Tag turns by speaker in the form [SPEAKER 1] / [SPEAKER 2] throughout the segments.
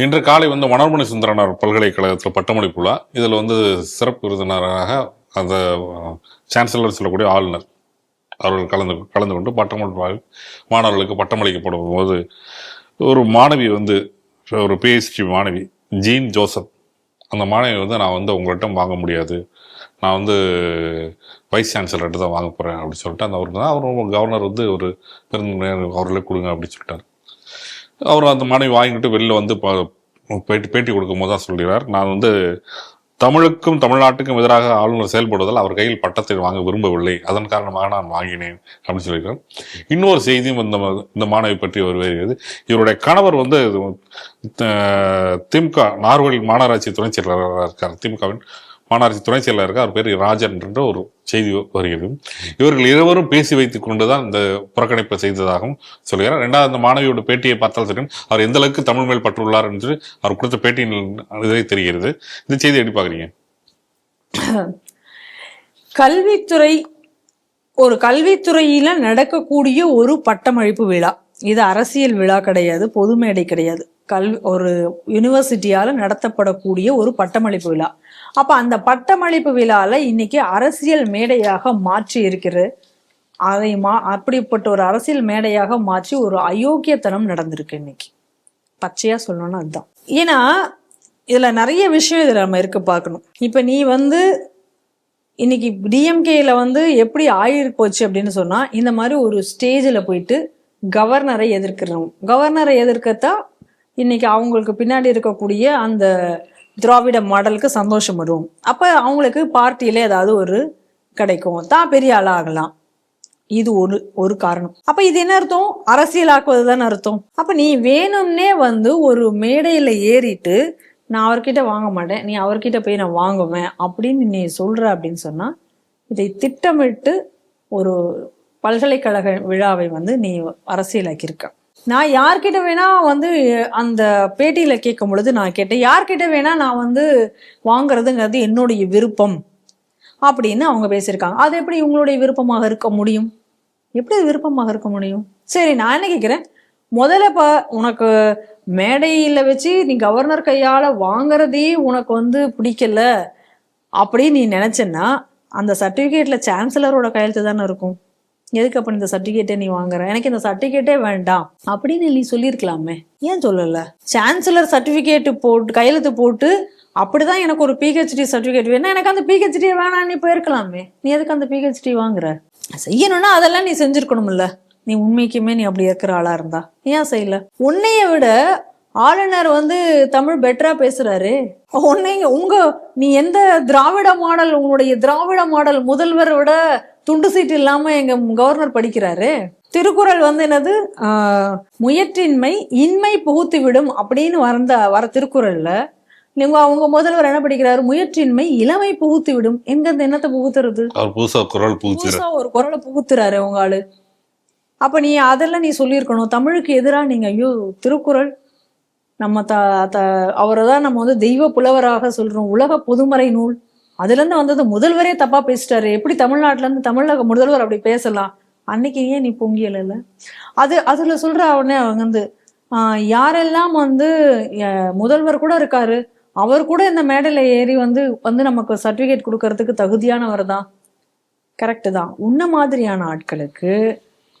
[SPEAKER 1] இன்று காலை வந்து மனோர்மணி சுந்தரனார் பல்கலைக்கழகத்தில் பட்டமளிப்பு விழா. இதில் வந்து சிறப்பு விருந்தினராக அந்த சான்சலர் சொல்லக்கூடிய ஆளுநர். அவர்கள் கலந்து கலந்து கொண்டு பட்டமளிப்பாக மாணவர்களுக்கு பட்டமளிக்கப்படும் போது ஒரு மாணவி வந்து ஒரு பிஹெச்டி மாணவி ஜீன் ஜோசப் அந்த மாணவி வந்து நான் வந்து உங்கள்கிட்ட வாங்க முடியாது. நான் வந்து வைஸ் சான்சலர்கிட்ட தான் வாங்க போகிறேன் அப்படின்னு சொல்லிட்டு அந்த அவர் தான் அவர் கவர்னர் வந்து ஒரு பெருந்தன்மை அவர்களே கொடுங்க அப்படின்னு சொல்லிட்டார். அவர் அந்த மனைவி வாங்கிட்டு வெளில வந்து ப- பேட்டி பேட்டி கொடுக்கும்போது தான் சொல்கிறார் நான் வந்து தமிழுக்கும் தமிழ்நாட்டுக்கும் எதிராக ஆளுநர் செயல்படுவதால் அவர் கையில் பட்டத்தை வாங்க விரும்பவில்லை. அதன் காரணமாக நான் வாங்கினேன் அப்படின்னு சொல்லியிருக்கார். இன்னொரு செய்தியும் இந்த இந்த மாணவி பற்றி அவர் வருகிறது. இவருடைய கணவர் வந்து திமுக நார்வழி மாநகராட்சி துணைச் செயலாளராக இருக்கார். திமுகவின் மாநகராட்சி துணை செயலாளர் அவர் பேர் ராஜன் என்ற ஒரு செய்தி வருகிறது. இவர்கள் இருவரும் பேசி வைத்துக் கொண்டுதான் இந்த புறக்கணிப்பை செய்ததாகவும் சொல்கிறார். ரெண்டாவது அந்த மாணவியோட பேட்டியை பார்த்தால் தெரியும் அவர் எந்த அளவுக்கு தமிழ் மேல் பற்றுள்ளார் என்று அவர் கொடுத்த பேட்டியின் இதை தெரிகிறது. இந்த செய்தி எப்படி பாக்குறீங்க
[SPEAKER 2] கல்வித்துறை ஒரு கல்வித்துறையில நடக்கக்கூடிய ஒரு பட்டமளிப்பு விழா. இது அரசியல் விழா கிடையாது பொது மேடை கிடையாது. கல்வி ஒரு யூனிவர்சிட்டியால நடத்தப்படக்கூடிய ஒரு பட்டமளிப்பு விழா. அப்ப அந்த பட்டமளிப்பு விழால இன்னைக்கு அரசியல் மேடையாக மாற்றி இருக்கிறது. அதை மா அப்படிப்பட்ட ஒரு அரசியல் மேடையாக மாற்றி ஒரு அயோக்கியத்தனம் நடந்திருக்கு இன்னைக்கு. பச்சையா சொல்லணும்னா அதுதான். ஏன்னா இதுல நிறைய விஷயம் இதுல நம்ம இருக்க பார்க்கணும். இப்ப நீ வந்து இன்னைக்கு டிஎம்கேல வந்து எப்படி ஆயிருக்கு போச்சு அப்படின்னு சொன்னா இந்த மாதிரி ஒரு ஸ்டேஜில் போயிட்டு கவர்னரை எதிர்க்கிறோம். கவர்னரை எதிர்க்கத்தான் இன்னைக்கு அவங்களுக்கு பின்னாடி இருக்கக்கூடிய அந்த திராவிட மாடலுக்கு சந்தோஷம் வரும். அப்போ அவங்களுக்கு பார்ட்டியில ஏதாவது ஒரு கிடைக்கும். தான் பெரிய ஆளாகலாம் இது ஒரு ஒரு காரணம். அப்ப இது என்ன அர்த்தம்? அரசியலாக்குவது தானே அர்த்தம். அப்ப நீ வேணும்னே வந்து ஒரு மேடையில ஏறிட்டு நான் அவர்கிட்ட வாங்க மாட்டேன். நீ அவர்கிட்ட போய் நான் வாங்குவேன். அப்படின்னு நீ சொல்ற அப்படின்னு சொன்னா இதை திட்டமிட்டு ஒரு பல்கலைக்கழக விழாவை வந்து நீ அரசியலாக்கியிருக்க. நான் யார்கிட்ட வேணா வந்து அந்த பேட்டியில கேட்கும் பொழுது நான் கேட்டேன் யார்கிட்ட வேணா நான் வந்து வாங்குறதுங்கிறது என்னுடைய விருப்பம் அப்படின்னு அவங்க பேசியிருக்காங்க. அது எப்படி உங்களுடைய விருப்பமாக இருக்க முடியும்? எப்படி விருப்பமாக இருக்க முடியும்? சரி நான் என்ன கேட்குறேன்? முதல்ல இப்போ உனக்கு மேடையில் வச்சு நீ கவர்னர் கையால் வாங்குறதே உனக்கு வந்து பிடிக்கல அப்படின்னு நீ நினச்சேன்னா அந்த சர்டிஃபிகேட்டில் சான்சலரோட கையெழுத்து தானே இருக்கும்? எதுக்கு அப்ப இந்த சர்டிஃபிகேட்டே நீ வாங்குற? எனக்கு இந்த சர்டிஃபிகேட்டே வேண்டாம். அப்படின்னு நீ சொல்லியிருக்கலாமே ஏன் சொல்லல? சான்சலர் சர்டிஃபிகேட்டு போட்டு கையெழுத்து போட்டு அப்படிதான் எனக்கு ஒரு பிஹெச்டி சர்டிஃபிகேட் வேணும். எனக்கு அந்த பிஹெச்டி வேணாம் நீ போயிருக்கலாமே. நீ எதுக்கு அந்த பிஹெச்டி வாங்குற? செய்யணும்னா அதெல்லாம் நீ செஞ்சிருக்கணும்ல. நீ உண்மைக்குமே நீ அப்படி இருக்கிற ஆளா இருந்தா. ஏன் செய்யல? உன்னைய விட ஆளுநர் வந்து தமிழ் பெட்டரா பேசுறாரு. உன்னை உங்க நீ எந்த திராவிட மாடல் உன்னுடைய திராவிட மாடல் முதல்வரை விட துண்டு சீட்டு இல்லாம எங்க கவர்னர் படிக்கிறாரு. திருக்குறள் வந்து என்னது? முயற்றின்மை இன்மை புகுத்து விடும் அப்படின்னு வந்த வர திருக்குறள்ல நீங்க அவங்க முதல்வர் என்ன படிக்கிறாரு? முயற்றின்மை இளமை புகுத்து விடும். எங்க அந்த என்னத்தை புகுத்துறது?
[SPEAKER 1] புதுசா குரல்
[SPEAKER 2] புதுசா ஒரு குரலை புகுத்துறாரு உங்க ஆளு. அப்ப நீ அதெல்லாம் நீ சொல்லியிருக்கணும். தமிழுக்கு எதிரா நீங்க ஐயோ திருக்குறள். நம்ம த த அவரை தான் நம்ம வந்து தெய்வ புலவராக சொல்றோம். உலக பொதுமறை நூல். அதுலேருந்து வந்தது முதல்வரே தப்பாக பேசிட்டாரு. எப்படி தமிழ்நாட்டிலேருந்து தமிழக முதல்வர் அப்படி பேசலாம்? அன்னைக்கு ஏன் நீ பொங்கியல அது அதில் சொல்கிற அவனே அவங்க வந்து யாரெல்லாம் வந்து முதல்வர் கூட இருக்காரு அவர் கூட இந்த மேடையில் ஏறி வந்து வந்து நமக்கு சர்டிஃபிகேட் கொடுக்கறதுக்கு தகுதியானவர் தான். கரெக்டு தான். உன்ன மாதிரியான ஆட்களுக்கு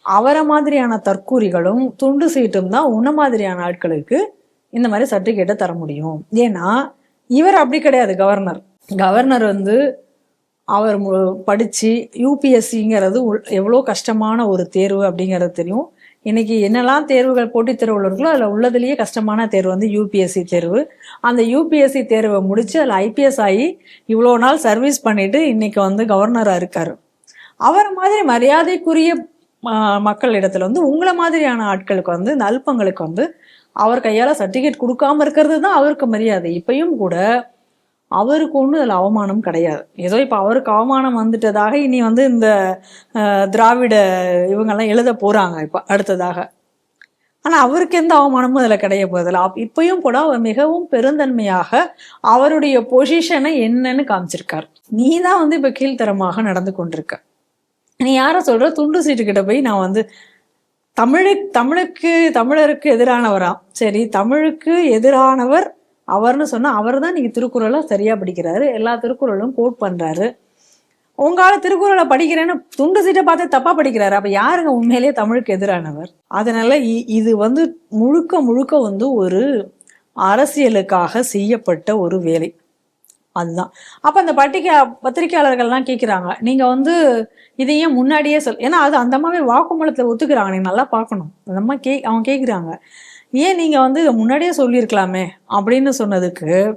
[SPEAKER 2] அவரை மாதிரியான தற்கூரிகளும் துண்டு சீட்டும் தான் உன்ன மாதிரியான ஆட்களுக்கு இந்த மாதிரி சர்டிஃபிகேட்டை தர முடியும். ஏன்னா இவர் அப்படி கிடையாது கவர்னர் கவர்னர் வந்து அவர் படித்து யூபிஎஸ்சிங்கிறது எவ்வளோ கஷ்டமான ஒரு தேர்வு அப்படிங்கிறது தெரியும். இன்னைக்கு என்னெல்லாம் தேர்வுகள் போட்டித் தேர்வுகள் இருக்கோ அதில் உள்ளதுலேயே கஷ்டமான தேர்வு வந்து யூபிஎஸ்சி தேர்வு. அந்த யூபிஎஸ்சி தேர்வை முடித்து அதில் ஐபிஎஸ் ஆகி இவ்வளோ நாள் சர்வீஸ் பண்ணிட்டு இன்னைக்கு வந்து கவர்னராக இருக்கார். அவர் மாதிரி மரியாதைக்குரிய மக்கள் இடத்துல வந்து உங்களை மாதிரியான ஆட்களுக்கு வந்து இந்த அல்பங்களுக்கு வந்து அவர் கையால் சர்டிஃபிகேட் கொடுக்காம இருக்கிறது தான் அவருக்கு மரியாதை. இப்பயும் கூட அவருக்கு ஒன்றும் அதில் அவமானம் கிடையாது. ஏதோ இப்போ அவருக்கு அவமானம் வந்துட்டதாக இனி வந்து இந்த திராவிட இவங்கெல்லாம் எழுத போகிறாங்க இப்போ அடுத்ததாக. ஆனால் அவருக்கு எந்த அவமானமும் அதில் கிடைய போதில்லை அப் இப்பயும் கூட அவர் மிகவும் பெருந்தன்மையாக அவருடைய பொசிஷனை என்னன்னு காமிச்சிருக்கார். நீ தான் வந்து இப்போ கீழ்த்தரமாக நடந்து கொண்டிருக்க. நீ யாரை சொல்கிற துண்டு சீட்டுக்கிட்ட போய் நான் வந்து தமிழு தமிழுக்கு தமிழருக்கு எதிரானவரா? சரி தமிழுக்கு எதிரானவர் அவர்னு சொன்னால் அவர் தான் நீங்கள் திருக்குறளை சரியாக படிக்கிறாரு. எல்லா திருக்குறளும் கோட் பண்ணுறாரு உங்களால் திருக்குறளை படிக்கிறேன்னு துண்டு சீட்டை பார்த்து தப்பாக படிக்கிறாரு. அப்போ யாருங்க உண்மையிலேயே தமிழுக்கு எதிரானவர்? அதனால் இ- இது வந்து முழுக்க முழுக்க வந்து ஒரு அரசியலுக்காக செய்யப்பட்ட ஒரு வேலை. அதுதான். அப்போ அந்த பட்டிகை பத்திரிகையாளர்கள்லாம் கேட்குறாங்க நீங்கள் வந்து இதையும் முன்னாடியே சொல் ஏன்னா அது அந்த மாதிரி வாக்குமூலத்தில் ஒத்துக்கிறாங்க. நீங்கள் நல்லா பார்க்கணும். அந்த மாதிரி கே அவங்க கேட்குறாங்க ஏன் நீங்க வந்து முன்னாடியே சொல்லியிருக்கலாமே அப்படின்னு சொன்னதுக்கு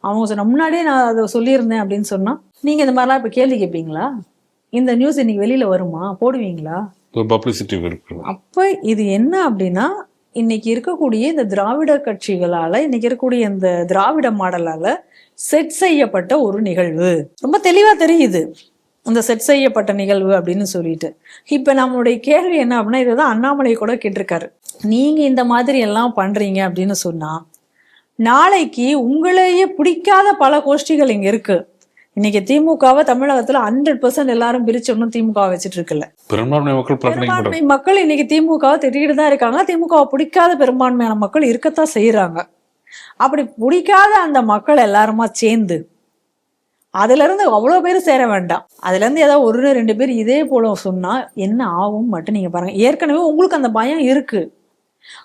[SPEAKER 2] அவங்க சொன்ன முன்னாடியே நான் அதை சொல்லியிருந்தேன் அப்படின்னு சொன்னா நீங்க இந்த மாதிரிலாம் இப்ப கேள்வி கேட்பீங்களா இந்த நியூஸ் இன்னைக்கு வெளியில வருமா? போடுவீங்களா?
[SPEAKER 1] பப்ளிசிட்டி
[SPEAKER 2] அப்ப இது என்ன அப்படின்னா இன்னைக்கு இருக்கக்கூடிய இந்த திராவிட கட்சிகளால இன்னைக்கு இருக்கக்கூடிய இந்த திராவிட மாடலால செட் செய்யப்பட்ட ஒரு நிகழ்வு. ரொம்ப தெளிவா தெரியுது இந்த செட் செய்யப்பட்ட நிகழ்வு அப்படின்னு சொல்லிட்டு. இப்ப நம்மளுடைய கேள்வி என்ன அப்படின்னா இதுதான் அண்ணாமலை கூட கேட்டிருக்காரு. நீங்க இந்த மாதிரி எல்லாம் பண்றீங்க அப்படின்னு சொன்னா நாளைக்கு உங்களையே பிடிக்காத பல கோஷ்டிகள் இங்க இருக்கு. இன்னைக்கு திமுகவை தமிழகத்துல ஹண்ட்ரட் பர்சன்ட் எல்லாரும் பிரிச்சு ஒன்றும் திமுக வச்சிட்டு இருக்குல்ல.
[SPEAKER 1] பெரும்பான்மை மக்கள்
[SPEAKER 2] பெரும்பான்மை மக்கள் இன்னைக்கு திமுகவை திட்டிகிட்டு தான் இருக்காங்க. திமுகவை பிடிக்காத பெரும்பான்மையான மக்கள் இருக்கத்தான் செய்யறாங்க அப்படி பிடிக்காத அந்த மக்கள் எல்லாருமா சேர்ந்து அதுல இருந்து அவ்வளவு பேர் சேர வேண்டாம். அதுல இருந்து ஏதாவது ஒரு ரெண்டு பேர் இதே போல சொன்னா என்ன ஆகும் மட்டும் நீங்க பாருங்க. ஏற்கனவே உங்களுக்கு அந்த பயம் இருக்கு.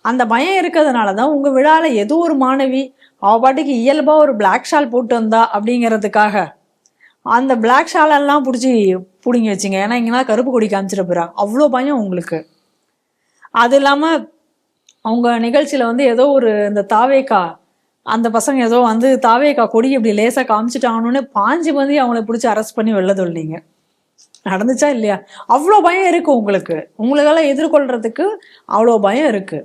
[SPEAKER 2] அந்த பயம் இருக்கிறதுனால தான் உங்கள் விழாவில் ஏதோ ஒரு மாணவி அவ பாட்டுக்கு இயல்பாக ஒரு பிளாக் ஷால் போட்டு வந்தா அப்படிங்கிறதுக்காக. அந்த பிளாக் ஷாலெல்லாம் பிடிச்சி பிடிங்கி வச்சுங்க. ஏன்னா இங்கன்னா கருப்பு கொடி காமிச்சிட போகிறாங்க அவ்வளோ பயம் உங்களுக்கு. அது இல்லாமல் அவங்க நிகழ்ச்சியில் வந்து ஏதோ ஒரு இந்த தாவேக்கா அந்த பசங்க ஏதோ வந்து தாவேக்கா கொடி இப்படி லேசாக காமிச்சிட்டாங்கன்னு பாஞ்சு வந்து அவங்கள பிடிச்சி அரெஸ்ட் பண்ணி வெளில தொல்லிங்க நடந்துச்சா இல்லையா? அவ்வளோ பயம் இருக்கு உங்களுக்கு. உங்களுக்கெல்லாம் எதிர்கொள்றதுக்கு அவ்வளோ பயம் இருக்கு.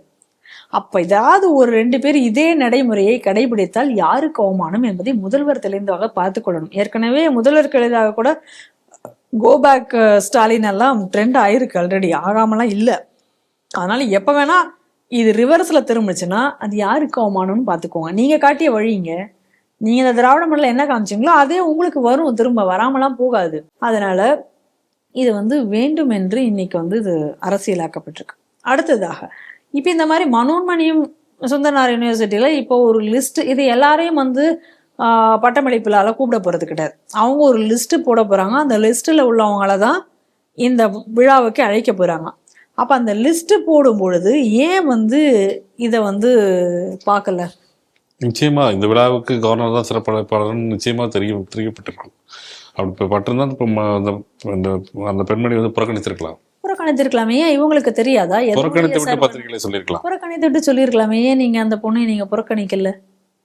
[SPEAKER 2] அப்ப ஏதாவது ஒரு ரெண்டு பேர் இதே நடைமுறையை கடைபிடித்தால் யாருக்கு அவமானம் என்பதை முதல்வர் தெளிந்தவாக பார்த்து கொள்ளணும். ஏற்கனவே முதல்வருக்கு எளிதாக கூட கோபேக் ஸ்டாலின் எல்லாம் ட்ரெண்ட் ஆயிருக்கு ஆல்ரெடி ஆகாமலாம் இல்லை. அதனால எப்ப வேணா இது ரிவர்ஸ்ல திரும்பிச்சுன்னா அது யாருக்கு அவமானம்னு பார்த்துக்கோங்க. நீங்க காட்டிய வழிங்க. நீங்க இந்த திராவிட மண்டலம் என்ன காமிச்சீங்களோ அதே உங்களுக்கு வரும். திரும்ப வராமலாம் போகாது. அதனால இது வந்து வேண்டும் என்று இன்னைக்கு வந்து இது அரசியலாக்கப்பட்டிருக்கு. அடுத்ததாக இப்போ இந்த மாதிரி மனோன்மணியும் சுந்தரனார் யூனிவர்சிட்டியில் இப்போ ஒரு லிஸ்ட் இது எல்லாரையும் வந்து பட்டமளிப்பிலால கூப்பிட போகிறது கிடையாது. அவங்க ஒரு லிஸ்ட்டு போட போகிறாங்க அந்த லிஸ்ட்டில் உள்ளவங்கள தான் இந்த விழாவுக்கு அழைக்க போகிறாங்க அப்போ அந்த லிஸ்ட்டு போடும் பொழுது ஏன் வந்து இதை வந்து பார்க்கல?
[SPEAKER 1] நிச்சயமாக இந்த விழாவுக்கு கவர்னர் தான் சிறப்பு அழைப்பாளர்னு நிச்சயமாக தெரிய தெரியப்பட்டிருக்கும் அப்படி இப்போ பட்டிருந்தா இப்போ அந்த அந்த அந்த பெண்மணி வந்து புறக்கணிச்சிருக்கலாம்
[SPEAKER 2] புறக்கணித்திருக்கலாமே. ஏன் இவங்களுக்கு தெரியாதா?
[SPEAKER 1] புறக்கணித்து விட்டு பத்திரிகையில சொல்லியிருக்கலாம்.
[SPEAKER 2] புறக்கணித்து விட்டு சொல்லியிருக்கலாமே. ஏன் நீங்க அந்த பொண்ணை நீங்க புறக்கணிக்கல?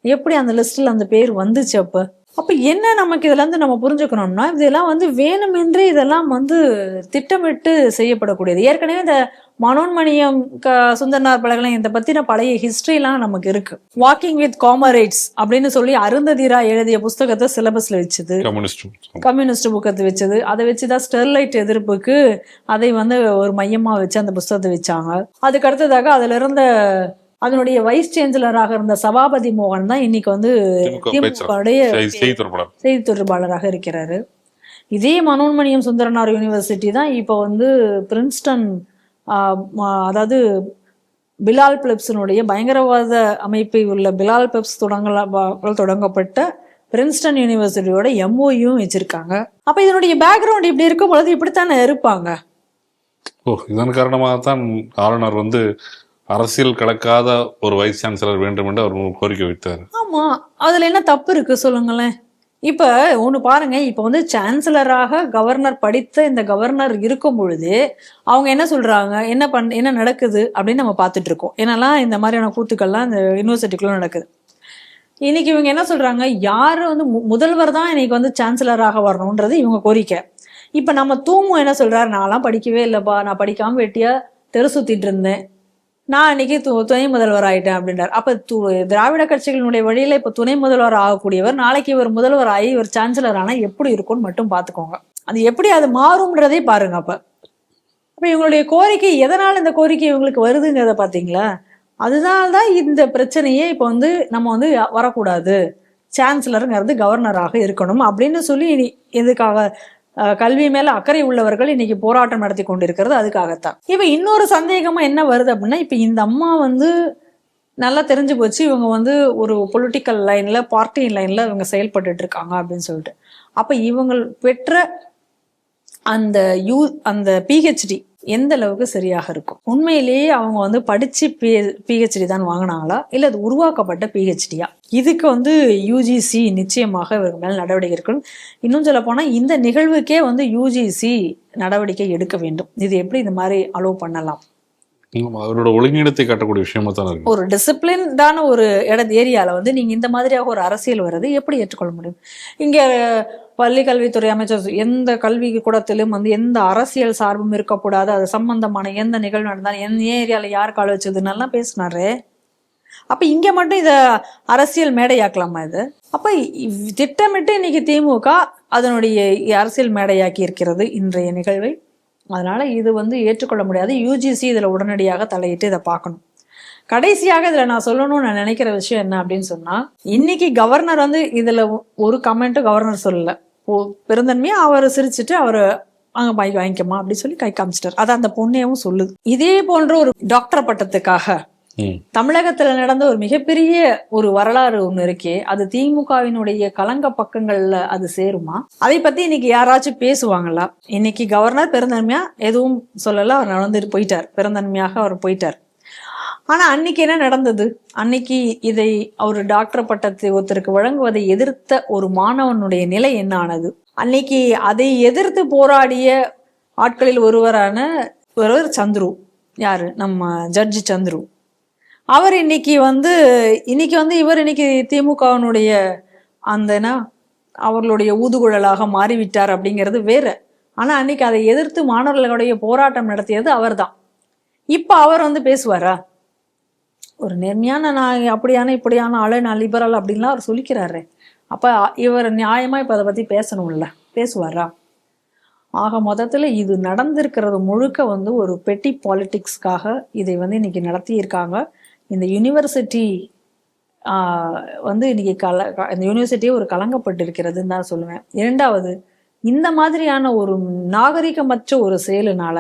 [SPEAKER 2] எப்படி அந்த லிஸ்ட்ல அந்த பேர் வந்துச்சு அப்ப? அப்ப என்ன நமக்கு இதுல இருந்து நம்ம புரிஞ்சுக்கணும்னா இதெல்லாம் வந்து வேணுமென்றே இதெல்லாம் வந்து திட்டமிட்டு செய்யப்படக்கூடியது. ஏற்கனவே இந்த மனோன்மணியம் க சுந்தர்னார் பழகலாம் இதை பத்தின பழைய ஹிஸ்டரிலாம் நமக்கு இருக்கு. வாக்கிங் வித் காமரேட்ஸ் அப்படின்னு சொல்லி அருந்ததிரா எழுதிய புஸ்தகத்தை சிலபஸ்ல வச்சது.
[SPEAKER 1] கம்யூனிஸ்ட்
[SPEAKER 2] கம்யூனிஸ்ட் புக்கத்தை வச்சது. அதை வச்சுதான் ஸ்டெர்லைட் எதிர்ப்புக்கு அதை வந்து ஒரு மையமா வச்சு அந்த புஸ்தகத்தை வச்சாங்க. அதுக்கு அடுத்ததாக அதுல இருந்த அதனுடைய வைஸ் சான்சலராக இருந்த சபாபதி மோகன் தான் இன்னைக்கு வந்து
[SPEAKER 1] திமுக
[SPEAKER 2] திமுகவுடைய
[SPEAKER 1] செய்தி தொடர்பாளர்.
[SPEAKER 2] செய்தி தொடர்பாளராக இருக்கிறாரு. இதே மனோன்மணியம் சுந்தரனார் யூனிவர்சிட்டி தான் இப்போ வந்து பிரின்ஸ்டன் அதாவது பிலால் பிளப்ஸினுடைய பயங்கரவாத அமைப்பை உள்ள பிலால் பிளப்ஸ் தொடங்கல தொடங்கப்பட்ட பிரின்ஸ்டன் யூனிவர்சிட்டியோட எம்ஓயும் வச்சிருக்காங்க. அப்ப இதனுடைய பேக்ரவுண்ட் இப்படி இருக்கும் பொழுது இப்படித்தானே இருப்பாங்க?
[SPEAKER 1] ஓ இதன் காரணமாகத்தான் ஆளுநர் வந்து அரசியல் கலக்காத ஒரு வைஸ் சான்சலர் வேண்டும் என்று அவர் கோரிக்கை வைத்தார்.
[SPEAKER 2] ஆமா அதுல என்ன தப்பு இருக்கு சொல்லுங்களேன். இப்ப ஒன்று பாருங்க இப்ப வந்து சான்சலராக கவர்னர் படித்த இந்த கவர்னர் இருக்கும் பொழுது அவங்க என்ன சொல்றாங்க? என்ன பண் என்ன நடக்குது அப்படின்னு நம்ம பார்த்துட்டு இருக்கோம். என்னெல்லாம் இந்த மாதிரியான கூத்துக்கள்லாம் இந்த யூனிவர்சிட்டிக்குள்ள நடக்குது. இன்னைக்கு இவங்க என்ன சொல்றாங்க? யாரு வந்து மு- முதல்வர் தான் இன்னைக்கு வந்து சான்சலராக வரணுன்றது இவங்க கோரிக்கை. இப்ப நம்ம தூமு என்ன சொல்றாரு? நான்லாம் படிக்கவே இல்லைப்பா. நான் படிக்காம வெட்டியா தெரு சுத்திட்டு இருந்தேன். நான் அன்னைக்கு து- துணை முதல்வர் ஆயிட்டேன் அப்படின்றார். அப்ப து- திராவிட கட்சிகளினுடைய வழியில இப்ப துணை முதல்வர் ஆகக்கூடியவர் நாளைக்கு இவர் முதல்வர் ஆகி இவர் சான்சலர் ஆனா எப்படி இருக்கும்னு மட்டும் பாத்துக்கோங்க. அது எப்படி அது மாறும்ன்றதே பாருங்க அப்ப. அப்ப இவங்களுடைய கோரிக்கை எதனால இந்த கோரிக்கை இவங்களுக்கு வருதுங்கிறத பாத்தீங்களா? அதனால தான் இந்த பிரச்சனையே இப்ப வந்து நம்ம வந்து வரக்கூடாது. சான்சலருங்கிறது கவர்னராக இருக்கணும் அப்படின்னு சொல்லி இனி எதுக்காக கல்வி மேல அக்கறை உள்ளவர்கள் இன்னைக்கு போராட்டம் நடத்தி கொண்டிருக்கிறது அதுக்காகத்தான். இப்ப இன்னொரு சந்தேகமா என்ன வருது அப்படின்னா இப்ப இந்த அம்மா வந்து நல்லா தெரிஞ்சு போச்சு இவங்க வந்து ஒரு பொலிட்டிக்கல் லைன்ல பார்ட்டி லைன்ல இவங்க செயல்பட்டு இருக்காங்க அப்படின்னு சொல்லிட்டு. அப்ப இவங்க பெற்ற அந்த யூ அந்த பிஹெச்டி எந்த அளவுக்கு சரியாக இருக்கும்? உண்மையிலேயே அவங்க வந்து படிச்சு பிஹெச்டி தான் வாங்கினாங்களா? இல்ல அது உருவாக்கப்பட்ட பிஹெச்டியா இதுக்கு வந்து யூஜிசி நிச்சயமாக இவருக்கு மேல் நடவடிக்கை இருக்கணும் இன்னும் சொல்ல போனா இந்த நிகழ்வுக்கே வந்து யூஜிசி நடவடிக்கை எடுக்க வேண்டும். இது எப்படி இந்த மாதிரி அலோவ் பண்ணலாம்?
[SPEAKER 1] அவரோட ஒழுங்கீனத்தை காட்டக்கூடிய விஷயமா தான் இருக்கு.
[SPEAKER 2] ஒரு டிசிப்ளின்டான ஒரு இட ஏரியால வந்து நீங்க இந்த மாதிரியாக ஒரு அரசியல் வர்றது எப்படி ஏற்றுக்கொள்ள முடியும்? இங்க பள்ளி கல்வித்துறை அமைச்சர் எந்த கல்வி கூடத்திலும் வந்து எந்த அரசியல் சார்பும் இருக்கக்கூடாது அது சம்பந்தமான எந்த நிகழ்வு நடந்தாலும் எந்த ஏரியால யார் கால் வச்சதுன்னெல்லாம் பேசினாரு. அப்ப இங்க மட்டும் இத அரசியல் மேடையாக்கலாமா இது? அப்ப இவ்- திட்டமிட்டு இன்னைக்கு திமுக அதனுடைய அரசியல் மேடையாக்கி இருக்கிறது இன்றைய நிகழ்வை அதனால் இது வந்து ஏற்றுக்கொள்ள முடியாது. யூஜிசி இதில் உடனடியாக தலையிட்டு இதை பார்க்கணும். கடைசியாக இதில் நான் சொல்லணும்னு நான் நினைக்கிற விஷயம் என்ன அப்படின்னு சொன்னால் இன்னைக்கு கவர்னர் வந்து இதில் ஒரு கமெண்ட்டும் கவர்னர் சொல்லலை. ஓ அவர் சிரிச்சிட்டு அவர் அங்கே பைக் வாங்கிக்கமா அப்படின்னு சொல்லி கை காமிச்சிட்டார். அது அந்த பொண்ணையும் சொல்லுது. இதே போன்ற ஒரு டாக்டர் பட்டத்துக்காக தமிழகத்துல நடந்த ஒரு மிகப்பெரிய ஒரு வரலாறு ஒண்ணு இருக்கே அது திமுகவினுடைய கலங்க பக்கங்கள்ல அது சேருமா? அதை பத்தி இன்னைக்கு யாராச்சும் பேசுவாங்களா? இன்னைக்கு கவர்னர் பெருந்தன்மையா? எதுவும் சொல்லல அவர் நடந்துட்டு போயிட்டார். பெருந்தன்மையாக அவர் போயிட்டார். ஆனா அன்னைக்கு என்ன நடந்தது? அன்னைக்கு இதை அவர் டாக்டர் பட்டத்தை ஒருத்தருக்கு வழங்குவதை எதிர்த்த ஒரு மாணவனுடைய நிலை என்ன ஆனது? அன்னைக்கு அதை எதிர்த்து போராடிய ஆட்களில் ஒருவரான ஒருவர் சந்துரு. யாரு? நம்ம ஜட்ஜி சந்துரு. அவர் இன்னைக்கு வந்து இன்னைக்கு வந்து இவர் இன்னைக்கு திமுகவினுடைய அந்த என்ன அவர்களுடைய ஊதுகுழலாக மாறிவிட்டார் அப்படிங்கிறது வேற. ஆனா அன்னைக்கு அதை எதிர்த்து மாணவர்களுடைய போராட்டம் நடத்தியது அவர்தான். இப்ப அவர் வந்து பேசுவாரா? ஒரு நேர்மையான நான் அப்படியான இப்படியான ஆளு நான் லிபரல் அப்படின்லாம் அவர் சொல்லிக்கிறாரு. அப்ப இவர் நியாயமா இப்ப அதை பத்தி பேசணும்ல? பேசுவாரா? ஆக மொத்தத்தில் இது நடந்திருக்கிறது முழுக்க வந்து ஒரு பெட்டி பாலிட்டிக்ஸ்க்காக இதை வந்து இன்னைக்கு நடத்தியிருக்காங்க. இந்த யூனிவர்சிட்டி வந்து இன்னைக்கு கல இந்த யூனிவர்சிட்டியே ஒரு கலங்கப்பட்டிருக்கிறதுன்னு தான் சொல்லுவேன். இரண்டாவது இந்த மாதிரியான ஒரு நாகரிகமற்ற ஒரு செயலினால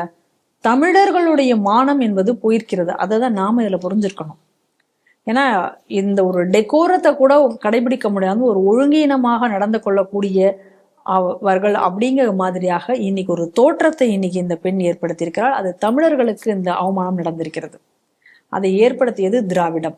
[SPEAKER 2] தமிழர்களுடைய மானம் என்பது போயிருக்கிறது. அதை தான் நாம இதில் புரிஞ்சிருக்கணும். ஏன்னா இந்த ஒரு டெக்கோரத்தை கூட கடைபிடிக்க முடியாத ஒரு ஒழுங்கீனமாக நடந்து கொள்ளக்கூடிய அவர்கள் அப்படிங்கிற மாதிரியாக இன்னைக்கு ஒரு தோற்றத்தை இன்னைக்கு இந்த பெண் ஏற்படுத்தியிருக்கிறார் அது தமிழர்களுக்கு இந்த அவமானம் நடந்திருக்கிறது. அதை ஏற்படுத்தியது திராவிடம்.